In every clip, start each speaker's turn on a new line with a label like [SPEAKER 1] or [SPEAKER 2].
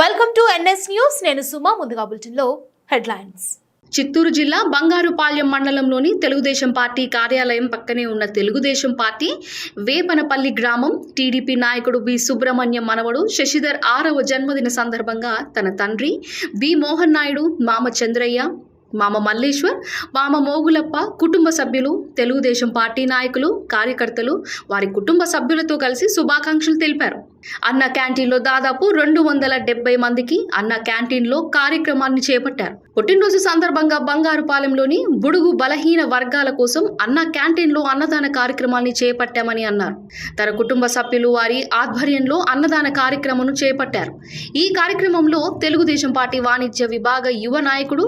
[SPEAKER 1] welcome to NS news నేను సుమా ముందుగా బులెటిన్లో హెడ్లైన్స్
[SPEAKER 2] చిత్తూరు జిల్లా బంగారుపాలెం మండలంలోని తెలుగుదేశం పార్టీ కార్యాలయం పక్కనే ఉన్న తెలుగుదేశం పార్టీ వేపనపల్లి గ్రామం టీడీపీ నాయకుడు బి సుబ్రహ్మణ్యం మనవడు శశిధర్ ఆరవ జన్మదిన సందర్భంగా తన తండ్రి బి మోహన్ నాయుడు మామ చంద్రయ్య మామ మల్లేశ్వర్ మామ మోగులప్ప కుటుంబ సభ్యులు తెలుగుదేశం పార్టీ నాయకులు కార్యకర్తలు వారి కుటుంబ సభ్యులతో కలిసి శుభాకాంక్షలు తెలిపారు అన్న క్యాంటీన్లో దాదాపు రెండు వందల డెబ్బై మందికి అన్న క్యాంటీన్లో కార్యక్రమాన్ని చేపట్టారు పుట్టినరోజు సందర్భంగా బంగారుపాలెంలోని బుడుగు బలహీన వర్గాల కోసం అన్న క్యాంటీన్లో అన్నదాన కార్యక్రమాన్ని చేపట్టామని అన్నారు తన కుటుంబ సభ్యులు వారి ఆధ్వర్యంలో అన్నదాన కార్యక్రమం చేపట్టారు ఈ కార్యక్రమంలో తెలుగుదేశం పార్టీ వాణిజ్య విభాగ యువ నాయకుడు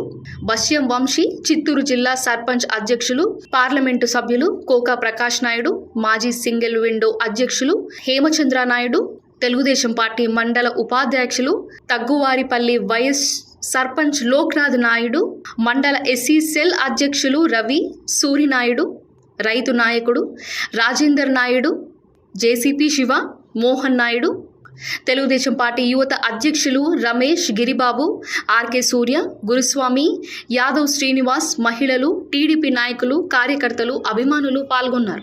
[SPEAKER 2] బషీర్ హెచ్ఎం వంశీ చిత్తూరు జిల్లా సర్పంచ్ అధ్యక్షులు పార్లమెంటు సభ్యులు కోకా ప్రకాష్ నాయుడు మాజీ సింగిల్ విండో అధ్యక్షులు హేమచంద్ర నాయుడు తెలుగుదేశం పార్టీ మండల ఉపాధ్యక్షులు తగ్గువారిపల్లి వైఎస్ సర్పంచ్ లోక్నాథ్ నాయుడు మండల ఎస్సీ సెల్ అధ్యక్షులు రవి సూరినాయుడు రైతు నాయకుడు రాజేందర్ నాయుడు జేసీపీ శివ మోహన్ నాయుడు తెలుగుదేశం పార్టీ యువత అధ్యక్షులు రమేష్ గిరిబాబు ఆర్కే సూర్య గురుస్వామి యాదవ్ శ్రీనివాస్ మహిళలు టీడీపీ నాయకులు కార్యకర్తలు అభిమానులు పాల్గొన్నారు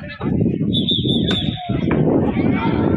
[SPEAKER 3] あれは。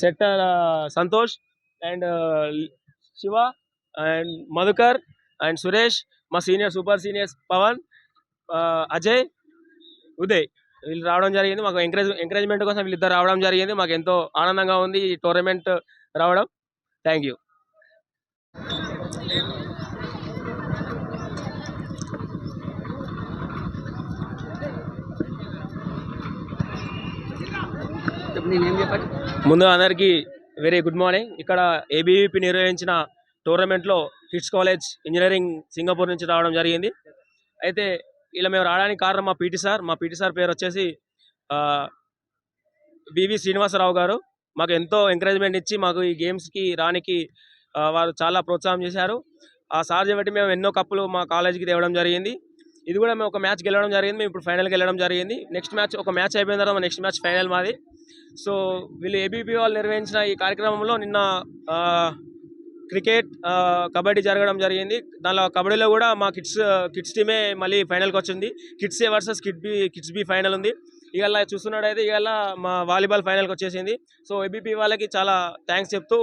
[SPEAKER 3] sector Santosh and Shiva and Madhukar and Suresh మా senior super seniors Pavan Ajay Uday వీళ్ళు రావడం జరిగింది మాకు ఎంకరేజ్ ఎంకరేజ్మెంట్ కోసం వీళ్ళిద్దరు రావడం జరిగింది మాకు ఎంతో ఆనందంగా ఉంది ఈ టోర్నమెంట్ రావడం థ్యాంక్ యూ ముందు అందరికీ వెరీ గుడ్ మార్నింగ్ ఇక్కడ ఏబీవీపీ నిర్వహించిన టోర్నమెంట్లో కిడ్స్ కాలేజ్ ఇంజనీరింగ్ సింగపూర్ నుంచి రావడం జరిగింది అయితే ఇలా మేము రావడానికి కారణం మా పీటీ సార్ మా పీటీ సార్ పేరు వచ్చేసి బివి శ్రీనివాసరావు గారు మాకు ఎంతో ఎంకరేజ్మెంట్ ఇచ్చి మాకు ఈ గేమ్స్కి రానికి వారు చాలా ప్రోత్సాహం చేశారు ఆ సార్ చెప్పి మేము ఎన్నో కప్పులు మా కాలేజీకి తేవడం జరిగింది ఇది కూడా మేము ఒక మ్యాచ్ గెలవడం జరిగింది మేము ఇప్పుడు ఫైనల్కి వెళ్ళడం జరిగింది నెక్స్ట్ మ్యాచ్ ఒక మ్యాచ్ అయిపోయిన తర్వాత నెక్స్ట్ మ్యాచ్ ఫైనల్ మాది సో వీళ్ళు ఏబీపీ వాళ్ళు నిర్వహించిన ఈ కార్యక్రమంలో నిన్న క్రికెట్ కబడ్డీ జరగడం జరిగింది దానిలో కబడ్డీలో కూడా మా కిడ్స్ కిడ్స్ టీమే మళ్ళీ ఫైనల్కి వచ్చింది kids A versus kid B kids B final ఉంది ఇవాళ చూస్తున్నాడైతే ఇవాళ మా వాలీబాల్ ఫైనల్కి వచ్చేసింది సో ఏబీపీ వాళ్ళకి చాలా థ్యాంక్స్ చెప్తూ